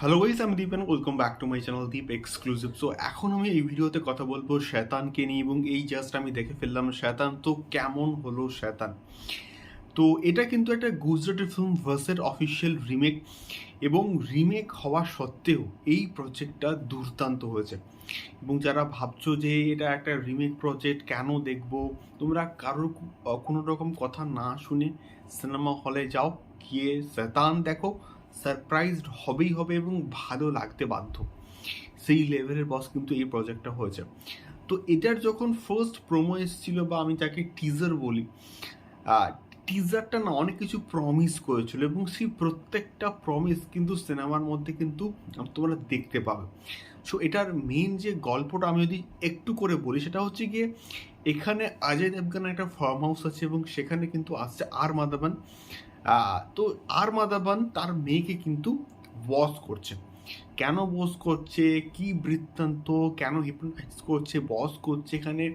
Hello guys আমি Deep and welcome back to my channel Deep exclusive so এখন আমি এই ভিডিওতে কথা বলব শয়তানকে নিয়ে এবং এই জাস্ট আমি দেখে ফেললাম শয়তান তো কেমন হলো শয়তান তো এটা কিন্তু একটা গুজরাটি ফিল্ম ভার্সের অফিসিয়াল রিমেক এবং রিমেক হওয়া সত্ত্বেও এই প্রজেক্টটা দুর্দান্ত হয়েছে। এবং যারা ভাবছ যে এটা একটা রিমেক প্রজেক্ট কেন দেখব? তোমরা কারোর কোনো রকম কথা না শুনে সিনেমা হলে যাও, গিয়ে শয়তান দেখো। সারপ্রাইজড হবেই হবে এবং ভালো লাগতে বাধ্য। সেই লেভেলের বস কিন্তু এই প্রজেক্টটা হয়েছে। তো এটার যখন ফার্স্ট প্রোমো এসেছিল বা আমি তাকে টিজার বলি টিজারটা না অনেক কিছু প্রমিস করেছিল এবং সেই প্রত্যেকটা প্রমিস কিন্তু সিনেমার মধ্যে কিন্তু তোমরা দেখতে পাবে। সো এটার মেন যে গল্পটা আমি যদি একটু করে বলি সেটা হচ্ছে গিয়ে এখানে অজয় দেবগানের একটা ফার্ম হাউস আছে এবং সেখানে কিন্তু আসছে আর মাধবন। আহ, তো আর মাদাবান তার মেয়েকে কিন্তু বস করছে। কেন বস করছে? কি বৃত্তান্ত? কেন হিপনোটাইজ করছে? বস করছে এখানে?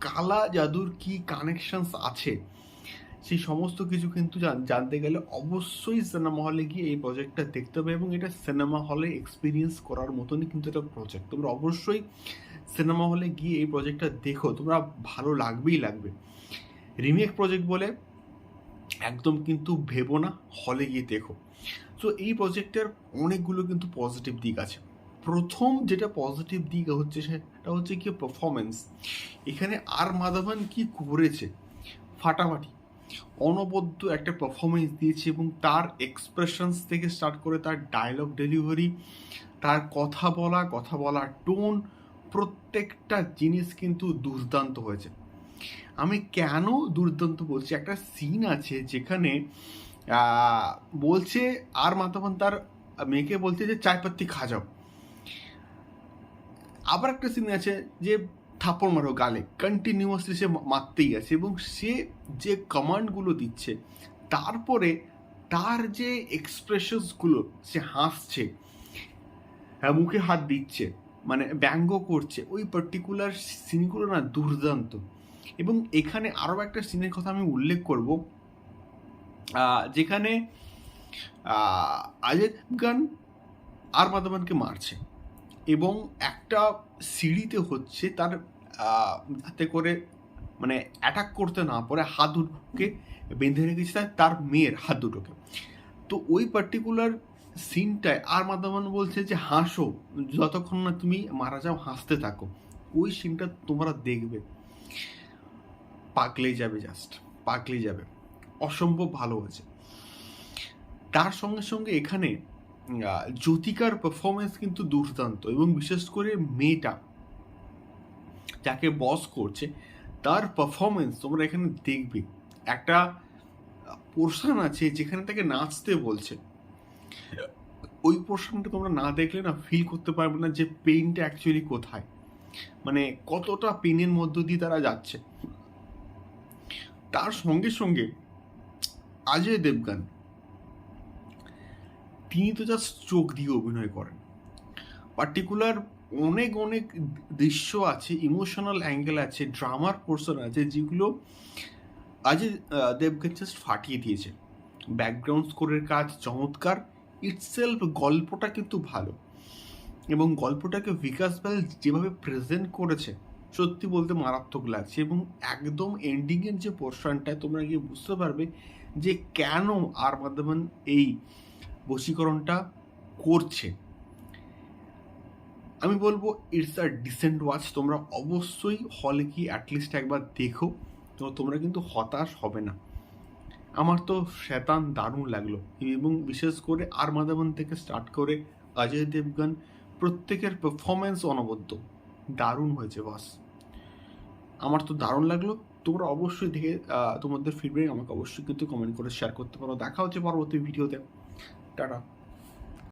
কালা জাদুর কি কানেকশনস আছে? সেই সমস্ত কিছু কিন্তু জান- জানতে গেলে অবশ্যই সিনেমা হলে গিয়ে এই প্রজেক্টটা দেখতে হবে এবং এটা সিনেমা হলে এক্সপিরিয়েন্স করার মতনই কিন্তু এটা প্রজেক্ট তোমরা অবশ্যই সিনেমা হলে গিয়ে এই প্রজেক্টটা দেখো। তোমরা ভালো লাগবেই লাগবে। রিমেক প্রজেক্ট বলে একদম কিন্তু ভেবো না হলে গিয়ে দেখো। সো এই প্রজেক্টের অনেকগুলো কিন্তু পজিটিভ দিক আছে। প্রথম যেটা পজিটিভ দিক হচ্ছে সেটা হচ্ছে কি পারফরমেন্স এখানে আর মাধবন কি করেছে? ফাটাফাটি। অনবদ্য একটা পারফরমেন্স দিয়েছে এবং তার এক্সপ্রেশনস থেকে স্টার্ট করে তার ডায়লগ ডেলিভারি তার কথা বলা, কথা বলার টোন প্রত্যেকটা জিনিস কিন্তু দুর্দান্ত হয়েছে। আমি কেন দুর্দান্ত বলছি? একটা সিন আছে যেখানে বলছে আর মাতাবান তার মেয়েকে বলছে যে চায় পাত্তি খা যাও আবার একটা সিন আছে যে থাপড় মারো গালে। কন্টিনিউয়াসলি সে মারতেই আছে এবং সে যে কমান্ডগুলো দিচ্ছে তারপরে তার যে এক্সপ্রেশনসগুলো সে হাসছে হ্যাঁ, মুখে হাত দিচ্ছে মানে ব্যঙ্গ করছে ওই পার্টিকুলার সিনগুলো না দুর্দান্ত। এবং এখানে আরও একটা সিনের কথা আমি উল্লেখ করব যেখানে আহ, গান আর মাধবনকে মারছে এবং একটা সিঁড়িতে হচ্ছে তার আহ, যাতে করে মানে অ্যাটাক করতে না পারে হাত দুটোকে বেঁধে রেখেছে তার মেয়ের হাত দুটোকে। তো ওই পার্টিকুলার সিনটায় আর মাদামান বলছে যে হাসো যতক্ষণ না তুমি মারা যাও হাসতে থাকো। ওই সিনটা তোমরা দেখবে। পাকলেই যাবে জাস্ট পাকলেই যাবে। অসম্ভব ভালো হয়েছে। তার সঙ্গে সঙ্গে এখানে জ্যোতিকার পারফরমেন্স কিন্তু দুর্দান্ত এবং বিশেষ করে মেয়েটা যাকে বস করছে, তার পারফরমেন্স তোমরা এখানে দেখবে। একটা পোর্শন আছে যেখানে তাকে নাচতে বলছে। ওই পোর্শনটা তোমরা না দেখলে না ফিল করতে পারবে না যে পেইনটা অ্যাকচুয়ালি কোথায়। মানে কতটা পেনের মধ্য দিয়ে তারা যাচ্ছে। তার সঙ্গে সঙ্গে অজয় দেবগান, তিনি তো জাস্ট চোখ দিয়ে অভিনয় করেন। পার্টিকুলার অনেক অনেক দৃশ্য আছে ইমোশনাল অ্যাঙ্গেল আছে ড্রামার পোর্শন আছে, যেগুলো অজয় দেবগান জাস্ট ফাটিয়ে দিয়েছে। ব্যাকগ্রাউন্ড স্কোরের কাজ চমৎকার ইটসেলফ গল্পটা কিন্তু ভালো। এবং গল্পটাকে বিকাশ যেভাবে প্রেজেন্ট করেছে সত্যি বলতে মারাত্মক লাগছে এবং একদম এন্ডিংয়ের যে পোর্শনটায় তোমরা গিয়ে বুঝতে পারবে যে কেন আর মাধ্যমন এই বশীকরণটা করছে। আমি বলব ইটস আ ডিসেন্ট ওয়াচ তোমরা অবশ্যই হলে কি অ্যাটলিস্ট একবার দেখো, তো তোমরা কিন্তু হতাশ হবে না। আমার তো শ্বেতান দারুণ লাগল এবং বিশেষ করে আর মাধবন থেকে স্টার্ট করে অজয় দেবগন, প্রত্যেকের পারফরমেন্স অনবদ্য, দারুণ হয়েছে বাস আমার তো দারুণ লাগল। তোমরা অবশ্যই দেখে তোমাদের ফিডব্যাক আমাকে অবশ্যই কিন্তু কমেন্ট করে শেয়ার করতে পারো। দেখা হচ্ছে পরবর্তী ভিডিওতে টাটা।